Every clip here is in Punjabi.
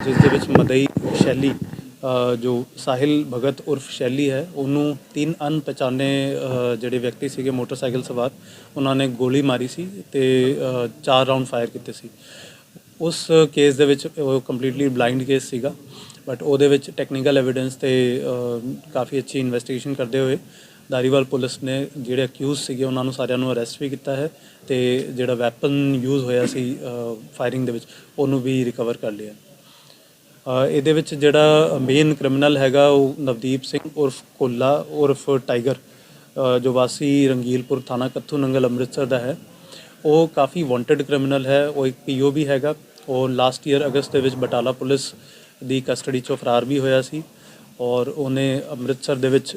ਜਿਸ ਦੇ ਵਿੱਚ ਮਦਈ ਸ਼ੈਲੀ ਜੋ ਸਾਹਿਲ ਭਗਤ ਉਰਫ ਸ਼ੈਲੀ ਹੈ, ਉਹਨੂੰ ਤਿੰਨ ਅਣਪਛਾਣੇ ਜਿਹੜੇ ਵਿਅਕਤੀ ਸੀਗੇ ਮੋਟਰਸਾਈਕਲ ਸਵਾਰ, ਉਹਨਾਂ ਨੇ ਗੋਲੀ ਮਾਰੀ ਸੀ ਤੇ ਚਾਰ ਰਾਉਂਡ ਫਾਇਰ ਕੀਤੇ ਸੀ। ਉਸ ਕੇਸ ਦੇ ਵਿੱਚ ਉਹ ਕੰਪਲੀਟਲੀ ਬਲਾਈਂਡ ਕੇਸ ਸੀਗਾ, ਬਟ ਉਹਦੇ ਵਿੱਚ ਟੈਕਨੀਕਲ ਐਵੀਡੈਂਸ ਤੇ ਕਾਫੀ ਅੱਛੀ ਇਨਵੈਸਟੀਗੇਸ਼ਨ ਕਰਦੇ ਹੋਏ ਦਾਰੀਵਾਲ ਪੁਲਿਸ ਨੇ ਜਿਹੜੇ ਅਕਿਊਜ਼ ਸੀਗੇ ਉਹਨਾਂ ਨੂੰ ਸਾਰਿਆਂ ਨੂੰ ਅਰੈਸਟ ਵੀ ਕੀਤਾ ਹੈ ਤੇ ਜਿਹੜਾ ਵੈਪਨ ਯੂਜ਼ ਹੋਇਆ ਸੀ ਫਾਇਰਿੰਗ ਦੇ ਵਿੱਚ, ਉਹਨੂੰ ਵੀ ਰਿਕਵਰ ਕਰ ਲਿਆ। ਇਹਦੇ ਵਿੱਚ ਜਿਹੜਾ ਮੇਨ ਕ੍ਰਿਮੀਨਲ ਹੈਗਾ ਉਹ ਨਵਦੀਪ ਸਿੰਘ ਉਰਫ ਕੋਲਾ, ਉਰਫ ਟਾਈਗਰ ਜੋ ਵਾਸੀ ਰੰਗੀਲਪੁਰ ਥਾਣਾ ਕੱਥੂ ਨੰਗਲ ਅੰਮ੍ਰਿਤਸਰ ਦਾ ਹੈ। ਉਹ ਕਾਫੀ ਵਾਂਟਡ ਕ੍ਰਿਮੀਨਲ ਹੈ, ਉਹ ਇੱਕ ਪੀਓ ਵੀ ਹੈਗਾ। ਉਹ ਲਾਸਟ ਈਅਰ ਅਗਸਤ ਦੇ ਵਿੱਚ ਬਟਾਲਾ ਪੁਲਿਸ ਦੀ ਕਸਟਡੀ ਚੋਂ ਫਰਾਰ ਵੀ ਹੋਇਆ ਸੀ ਔਰ ਉਹਨੇ ਅੰਮ੍ਰਿਤਸਰ ਦੇ ਵਿੱਚ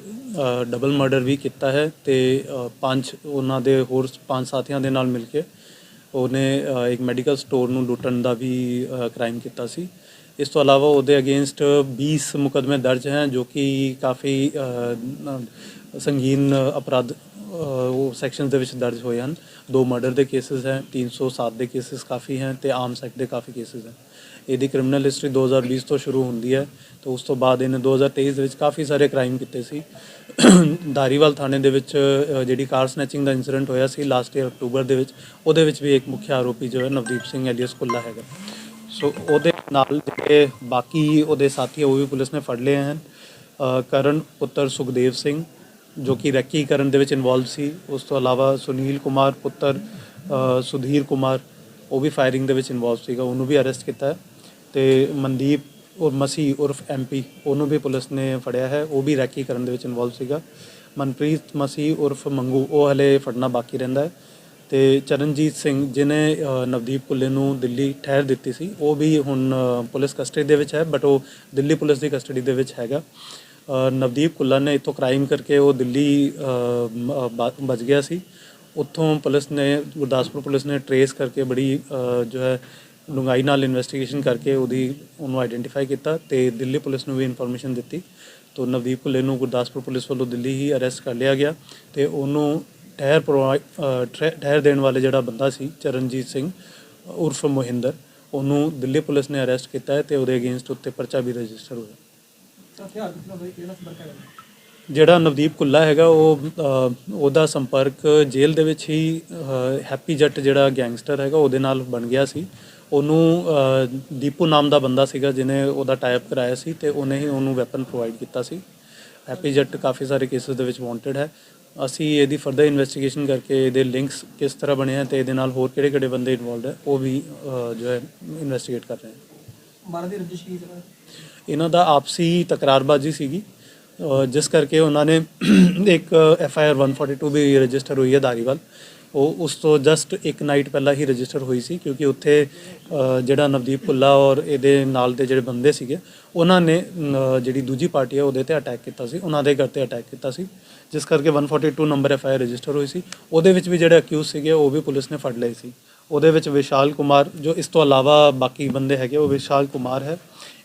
ਡਬਲ ਮਰਡਰ ਵੀ ਕੀਤਾ ਹੈ ਤੇ ਪੰਜ ਉਹਨਾਂ ਦੇ ਹੋਰ ਪੰਜ ਸਾਥੀਆਂ ਦੇ ਨਾਲ ਮਿਲ ਕੇ ਉਹਨੇ ਇੱਕ ਮੈਡੀਕਲ ਸਟੋਰ ਨੂੰ ਲੁੱਟਣ ਦਾ ਵੀ ਕ੍ਰਾਈਮ ਕੀਤਾ ਸੀ। ਇਸ ਤੋਂ ਇਲਾਵਾ ਉਹਦੇ ਅਗੇਂਸਟ 20 ਮੁਕਦਮੇ ਦਰਜ ਹਨ ਜੋ ਕਿ ਕਾਫੀ ਸੰਗੀਨ ਅਪਰਾਧ ਉਹ ਸੈਕਸ਼ਨਸ ਦੇ ਵਿੱਚ ਦਰਜ ਹੋਏ ਹਨ। ਦੋ ਮਰਡਰ ਦੇ ਕੇਸਸ ਹੈ 307 ਦੇ ਕੇਸਸ ਕਾਫੀ ਹਨ ਤੇ ਆਮ ਸੈਕਟ ਦੇ ਕਾਫੀ ਕੇਸਸ ਹਨ ਇਹਦੀ ਕ੍ਰਿਮੀਨਲ ਹਿਸਟਰੀ 2020 ਤੋਂ ਸ਼ੁਰੂ ਹੁੰਦੀ ਹੈ ਤੇ ਉਸ ਤੋਂ ਬਾਅਦ ਇਹਨੇ 2023 ਦੇ ਵਿੱਚ ਕਾਫੀ ਸਾਰੇ ਕ੍ਰਾਈਮ ਕੀਤੇ ਸੀ। ਦਾਰੀਵਾਲ ਥਾਣੇ ਦੇ ਵਿੱਚ ਜਿਹੜੀ ਕਾਰ ਸਨੈਚਿੰਗ ਦਾ ਇਨਸੀਡੈਂਟ ਹੋਇਆ ਸੀ ਲਾਸਟ ਈਅਰ ਅਕਤੂਬਰ ਦੇ ਵਿੱਚ, ਉਹਦੇ ਵਿੱਚ ਵੀ ਇੱਕ ਮੁੱਖ ਆਰੋਪੀ ਜੋ ਹੈ ਨਵਦੀਪ ਸਿੰਘ ਐਲੀਅਸ ਕੁੱਲਾ ਹੈਗਾ। ਸੋ ਉਹਦੇ ਨਾਲ ਜਿਹੜੇ ਬਾਕੀ ਉਹਦੇ ਸਾਥੀ ਉਹ ਵੀ ਪੁਲਿਸ ਨੇ ਫੜ ਲਏ ਹਨ। ਕਰਨ ਪੁੱਤਰ ਸੁਖਦੇਵ ਸਿੰਘ, ਜੋ ਕਿ ਰੈਕੀ ਕਰਨ ਦੇ ਵਿੱਚ ਇਨਵੋਲਵ ਸੀ। ਉਸ ਤੋਂ ਇਲਾਵਾ ਸੁਨੀਲ ਕੁਮਾਰ ਪੁੱਤਰ ਸੁਧੀਰ ਕੁਮਾਰ, ਉਹ ਵੀ ਫਾਇਰਿੰਗ ਦੇ ਵਿੱਚ ਇਨਵੋਲਵ ਸੀਗਾ। ਉਹਨੂੰ ਵੀ ਅਰੈਸਟ ਕੀਤਾ ਹੈ ਤੇ ਮਨਦੀਪ ਔਰ ਮਸੀ ਉਰਫ ਐਮਪੀ ਉਹਨੂੰ ਵੀ ਪੁਲਿਸ ਨੇ ਫੜਿਆ ਹੈ। ਉਹ ਵੀ ਰੈਕੀ ਕਰਨ ਦੇ ਵਿੱਚ ਇਨਵੋਲਵ ਸੀਗਾ। ਮਨਪ੍ਰੀਤ ਮਸੀ ਉਰਫ ਮੰਗੂ, ਉਹ ਹਲੇ ਫੜਨਾ ਬਾਕੀ ਰਹਿੰਦਾ ਹੈ। ਤੇ ਚਰਨਜੀਤ ਸਿੰਘ ਜਿਨੇ ਨਵਦੀਪ ਕੁੱਲੇ ਨੂੰ ਦਿੱਲੀ ਠਹਿਰ ਦਿੱਤੀ ਸੀ, ਉਹ ਵੀ ਹੁਣ ਪੁਲਿਸ ਕਸਟਡੀ ਦੇ ਵਿੱਚ ਹੈ ਬਟ ਉਹ ਦਿੱਲੀ ਪੁਲਿਸ ਦੀ ਕਸਟਡੀ ਦੇ ਵਿੱਚ ਹੈਗਾ। ਨਵਦੀਪ ਕੁੱਲਾ ਨੇ ਇਥੋਂ ਕ੍ਰਾਈਮ ਕਰਕੇ ਉਹ ਦਿੱਲੀ ਬਚ ਗਿਆ ਸੀ। ਉੱਥੋਂ ਪੁਲਿਸ ਨੇ, ਗੁਰਦਾਸਪੁਰ ਪੁਲਿਸ ਨੇ ਟਰੇਸ ਕਰਕੇ ਬੜੀ ਜੋ ਹੈ ਡੂੰਘਾਈ ਨਾਲ ਇਨਵੈਸਟੀਗੇਸ਼ਨ ਕਰਕੇ ਉਹਦੀ, ਉਹਨੂੰ ਆਈਡੈਂਟੀਫਾਈ ਕੀਤਾ ਤੇ ਦਿੱਲੀ ਪੁਲਿਸ ਨੂੰ ਵੀ ਇਨਫੋਰਮੇਸ਼ਨ ਦਿੱਤੀ। ਤੋਂ ਨਵਦੀਪ ਕੁੱਲੇ ਨੂੰ ਗੁਰਦਾਸਪੁਰ ਪੁਲਿਸ ਵੱਲੋਂ ਦਿੱਲੀ ਹੀ ਅਰੈਸਟ ਕਰ ਲਿਆ ਗਿਆ ਤੇ ਉਹਨੂੰ ਪ੍ਰੋਵਾਈਡ ਠਹਿਰ ਦੇਣ ਵਾਲੇ ਜਿਹੜਾ ਬੰਦਾ ਸੀ ਚਰਨਜੀਤ ਸਿੰਘ ਉਰਫ ਮੋਹਿੰਦਰ ਉਹਨੂੰ ਦਿੱਲੀ ਪੁਲਿਸ ਨੇ ਅਰੈਸਟ ਕੀਤਾ ਹੈ ਤੇ ਉਹਦੇ ਅਗੇਂਸਟ ਉੱਤੇ ਪਰਚਾ ਵੀ ਰਜਿਸਟਰ ਹੋਇਆ। ਜਿਹੜਾ ਨਵਦੀਪ ਕੁੱਲਾ ਹੈਗਾ ਉਹ ਉਹਦਾ ਸੰਪਰਕ ਜੇਲ੍ਹ ਦੇ ਵਿੱਚ ਹੀ ਹੈਪੀ ਜੱਟ ਜਿਹੜਾ ਗੈਂਗਸਟਰ ਹੈਗਾ ਉਹਦੇ ਨਾਲ ਬਣ ਗਿਆ ਸੀ। ਉਹਨੂੰ ਦੀਪੂ ਨਾਮ ਦਾ ਬੰਦਾ ਸੀਗਾ ਜਿਹਨੇ ਉਹਦਾ ਟਾਈਪ ਕਰਾਇਆ ਸੀ ਤੇ ਉਹਨੇ ਹੀ ਉਹਨੂੰ ਵੈਪਨ ਪ੍ਰੋਵਾਈਡ ਕੀਤਾ ਸੀ। ਹੈਪੀ ਜੱਟ ਕਾਫੀ ਸਾਰੇ ਕੇਸਿਸ ਦੇ ਵਿੱਚ ਵਾਂਟਡ ਹੈ। ਅਸੀਂ ਇਹਦੀ ਫਰਦਰ ਇਨਵੈਸਟੀਗੇਸ਼ਨ ਕਰਕੇ ਇਹਦੇ ਲਿੰਕਸ ਕਿਸ ਤਰ੍ਹਾਂ ਬਣੇ ਆ ਤੇ ਇਹਦੇ ਨਾਲ ਹੋਰ ਕਿਹੜੇ-ਕਿਹੜੇ ਬੰਦੇ ਇਨਵੋਲਡ ਹੈ ਉਹ ਵੀ ਅ, ਜੋ ਹੈ ਇਨਵੈਸਟੀਗੇਟ ਕਰ ਰਹੇ ਹਾਂ ਮਾਰਨ ਦੀ ਰੰਜਿਸ਼ ਕੀ ਇਹਨਾਂ ਦਾ ਆਪਸੀ ਤਕਰਾਰਬਾਜ਼ੀ ਸੀਗੀ। ਜਿਸ ਕਰਕੇ ਉਹਨਾਂ ਨੇ ਇੱਕ ਐਫ ਆਈ ਆਰ 142 ਵੀ ਰਜਿਸਟਰ ਹੋਈ ਹੈ ਧਾਰੀਵਾਲ। ਉਹ ਉਸ ਤੋਂ ਜਸਟ ਇੱਕ ਨਾਈਟ ਪਹਿਲਾਂ ਹੀ ਰਜਿਸਟਰ ਹੋਈ ਸੀ ਕਿਉਂਕਿ ਉੱਥੇ ਜਿਹੜਾ ਨਵਦੀਪ ਭੁੱਲਾ ਔਰ ਇਹਦੇ ਨਾਲ ਦੇ ਜਿਹੜੇ ਬੰਦੇ ਸੀਗੇ, ਉਹਨਾਂ ਨੇ ਜਿਹੜੀ ਦੂਜੀ ਪਾਰਟੀ ਹੈ ਉਹਦੇ ਤੇ ਅਟੈਕ ਕੀਤਾ ਸੀ, ਉਹਨਾਂ ਦੇ ਘਰ ਤੇ ਅਟੈਕ ਕੀਤਾ ਸੀ। ਜਿਸ ਕਰਕੇ 142 number F I R register ਹੋਈ ਸੀ। ਉਹਦੇ ਵਿੱਚ ਵੀ ਜਿਹੜੇ ਅਕਿਊਜ਼ ਸੀਗੇ, ਉਹ ਵੀ ਪੁਲਿਸ ਨੇ ਫੜ ਲਏ ਸੀ। ਉਹਦੇ ਵਿੱਚ ਵਿਸ਼ਾਲ ਕੁਮਾਰ, ਜੋ ਇਸ ਤੋਂ ਇਲਾਵਾ ਬਾਕੀ ਬੰਦੇ ਹੈਗੇ, ਉਹ ਵਿਸ਼ਾਲ ਕੁਮਾਰ ਹੈ,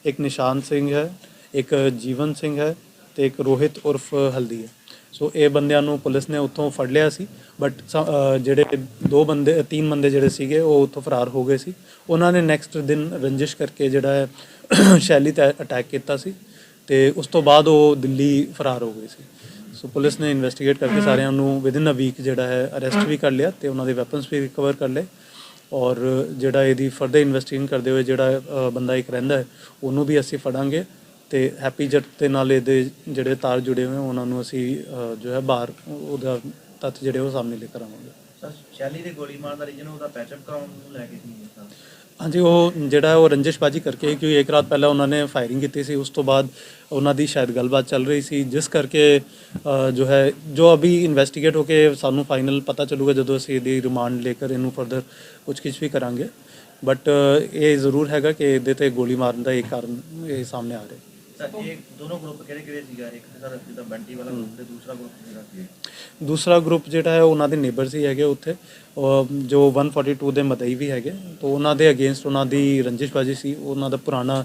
ਇੱਕ ਨਿਸ਼ਾਨ ਸਿੰਘ ਹੈ, ਇੱਕ ਜੀਵਨ ਸਿੰਘ ਹੈ ਤੇ ਇੱਕ ਰੋਹਿਤ ਉਰਫ ਹਲਦੀ ਹੈ। ਸੋ ਇਹ ਬੰਦਿਆਂ ਨੂੰ ਪੁਲਿਸ ਨੇ ਉੱਥੋਂ ਫੜ ਲਿਆ ਸੀ ਬਟ ਜਿਹੜੇ ਦੋ ਬੰਦੇ, ਤਿੰਨ ਬੰਦੇ ਜਿਹੜੇ ਸੀਗੇ, ਉਹ ਉੱਥੋਂ ਫਰਾਰ ਹੋ ਗਏ ਸੀ। ਉਹਨਾਂ ਨੇ ਨੈਕਸਟ ਦਿਨ ਰੰਜਿਸ਼ ਕਰਕੇ ਜਿਹੜਾ ਹੈ, ਸ਼ੈਲੀ ਤੇ ਅਟੈਕ ਕੀਤਾ ਸੀ ਤੇ ਉਸ ਤੋਂ ਬਾਅਦ ਉਹ ਦਿੱਲੀ ਫਰਾਰ ਹੋ ਗਏ ਸੀ। ਸੋ ਪੁਲਿਸ ਨੇ ਇਨਵੈਸਟੀਗੇਟ ਕਰਕੇ ਸਾਰਿਆਂ ਨੂੰ ਵਿਦਿਨ ਅ ਵੀਕ ਜਿਹੜਾ ਹੈ ਅਰੈਸਟ ਵੀ ਕਰ ਲਿਆ ਤੇ ਉਹਨਾਂ ਦੇ ਵੈਪਨਸ ਵੀ ਰਿਕਵਰ ਕਰ ਲਏ। ਔਰ ਜਿਹੜਾ ਇਹਦੀ ਫਰਦਰ ਇਨਵੈਸਟੀਗੇਸ਼ਨ ਕਰਦੇ ਹੋਏ ਜਿਹੜਾ ਬੰਦਾ ਇੱਕ ਰਹਿੰਦਾ ਹੈ, ਉਹਨੂੰ ਵੀ ਅਸੀਂ ਫੜਾਂਗੇ। ਤੇ ਹੈਪੀ ਜੱਟ ਦੇ ਨਾਲ ਇਹਦੇ ਜਿਹੜੇ ਤਾਰ ਜੁੜੇ ਹੋਏ ਉਹਨਾਂ ਨੂੰ ਅਸੀਂ ਅ, ਜੋ ਹੈ ਬਾਹਰ ਉਹਦਾ ਤੱਥ ਜਿਹੜੇ ਉਹ ਸਾਹਮਣੇ ਲੈ ਕੇ ਆਵਾਂਗੇ। ਸਰ ਸ਼ੈਲੀ ਦੇ ਗੋਲੀ ਮਾਰਨ ਦਾ ਰੀਜਨ ਉਹਦਾ ਪੈਚਅਪ ਕਰਾਉਣ ਨੂੰ ਲੈ ਕੇ ਸੀ ਸਰ? ਹਾਂਜੀ ਉਹ ਜਿਹੜਾ ਉਹ ਰੰਜਿਸ਼ਬਾਜੀ ਕਰਕੇ ਕਿਉਂਕਿ ਇੱਕ ਰਾਤ ਪਹਿਲਾਂ ਉਹਨਾਂ ਨੇ ਫਾਇਰਿੰਗ ਕੀਤੀ ਸੀ ਉਸ ਤੋਂ ਬਾਅਦ ਉਹਨਾਂ ਦੀ ਸ਼ਾਇਦ ਗੱਲਬਾਤ ਚੱਲ ਰਹੀ ਸੀ ਜਿਸ ਕਰਕੇ ਅ, ਜੋ ਹੈ ਜੋ ਅਭੀ ਇਨਵੈਸਟੀਗੇਟ ਹੋ ਕੇ ਸਾਨੂੰ ਫਾਈਨਲ ਪਤਾ ਚੱਲੂਗਾ ਜਦੋਂ ਅਸੀਂ ਇਹਦੀ ਰਿਮਾਂਡ ਲੈ ਕੇ ਇਹਨੂੰ ਫਰਦਰ ਪੁੱਛਗਿੱਛ ਵੀ ਕਰਾਂਗੇ। ਬਟ ਇਹ ਜ਼ਰੂਰ ਹੈਗਾ ਕਿ ਇਹਦੇ ਤੇ ਗੋਲੀ ਮਾਰਨ ਦਾ ਇਹ ਕਾਰਨ ਇਹ ਸਾਹਮਣੇ ਆ ਰਿਹਾ ਸਰ ਇਹ ਦੋਨੋਂ ਗਰੁੱਪ ਕਿਹੜੇ ਕਿਹੜੇ ਸੀਗਾ? ਇੱਕ ਤੇ ਸਰ ਜਿੱਦਾਂ ਬੰਟੀ ਵਾਲਾ ਗਰੁੱਪ ਤੇ ਦੂਸਰਾ ਗਰੁੱਪ ਜਿਹੜਾ ਸੀ? ਦੂਸਰਾ ਗਰੁੱਪ ਜਿਹੜਾ ਹੈ ਉਹਨਾਂ ਦੇ ਨੇਬਰਸ ਹੀ ਹੈਗੇ ਉੱਥੇ। ਉਹ ਜੋ 142 ਦੇ ਮਦਈ ਵੀ ਹੈਗੇ। ਤੋਂ ਉਹਨਾਂ ਦੇ ਅਗੇਂਸਟ ਉਹਨਾਂ ਦੀ ਰੰਜਿਸ਼ਬਾਜੀ ਸੀ। ਉਹਨਾਂ ਦਾ ਪੁਰਾਣਾ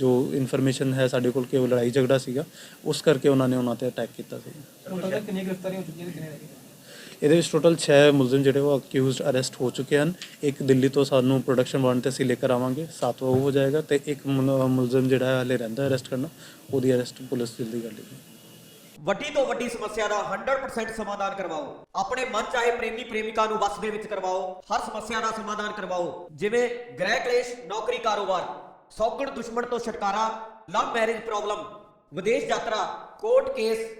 ਜੋ ਇਨਫੋਰਮੇਸ਼ਨ ਹੈ ਸਾਡੇ ਕੋਲ ਕਿ ਉਹ ਲੜਾਈ ਝਗੜਾ ਸੀਗਾ। ਉਸ ਕਰਕੇ ਉਹਨਾਂ ਨੇ ਉਹਨਾਂ ਤੇ ਅਟੈਕ ਕੀਤਾ ਸੀ। ਸਰ ਕਿੰਨੀਆਂ ਗ੍ਰਿਫਤਾਰੀਆਂ ਹੋ ਚੁੱਕੀਆਂ ਕਿੰਨੇ ਇਹਦੇ ਵਿੱਚ ਟੋਟਲ 6 ਮੁਲਜ਼ਮ ਜਿਹੜੇ ਉਹ ਅਕਿਊਜ਼ਡ ਅਰੈਸਟ ਹੋ ਚੁੱਕੇ ਹਨ। ਇੱਕ ਦਿੱਲੀ ਤੋਂ ਸਾਨੂੰ ਪ੍ਰੋਡਕਸ਼ਨ ਵਾਰੰਟ ਤੇ ਅਸੀਂ ਲੈ ਕੇ ਆਵਾਂਗੇ। ਸਾਤਵਾਂ ਉਹ ਹੋ ਜਾਏਗਾ ਤੇ ਇੱਕ ਮੁਲ- ਮੁਲਜ਼ਮ ਜਿਹੜਾ ਹੈ ਹਲੇ ਰਹਿੰਦਾ ਅਰੈਸਟ ਕਰਨਾ। ਉਹਦੀ ਅਰੈਸਟ ਪੁਲਿਸ ਜਲਦੀ ਕਰ ਲੇਗੀ। ਵੱਡੀ ਤੋਂ ਵੱਡੀ ਸਮੱਸਿਆ ਦਾ 100% ਸਮਾਧਾਨ ਕਰਵਾਓ। ਆਪਣੇ ਮਨ ਚਾਹੇ ਪ੍ਰੇਮੀ ਪ੍ਰੇਮਿਕਾ ਨੂੰ ਵਸ ਦੇ ਵਿੱਚ ਕਰਵਾਓ। ਹਰ ਸਮੱਸਿਆ ਦਾ ਸਮਾਧਾਨ ਕਰਵਾਓ। ਜਿਵੇਂ ਗ੍ਰਹਿ ਕਲੇਸ਼, ਨੌਕਰੀ ਕਾਰੋਬਾਰ, ਸੌਗਣ ਦੁਸ਼ਮਣ ਤੋਂ ਛੁਟਕਾਰਾ ਲਵ ਮੈਰਿਜ ਪ੍ਰੋਬਲਮ ਵਿਦੇਸ਼ ਯਾਤਰਾ ਕੋਰਟ ਕੇਸ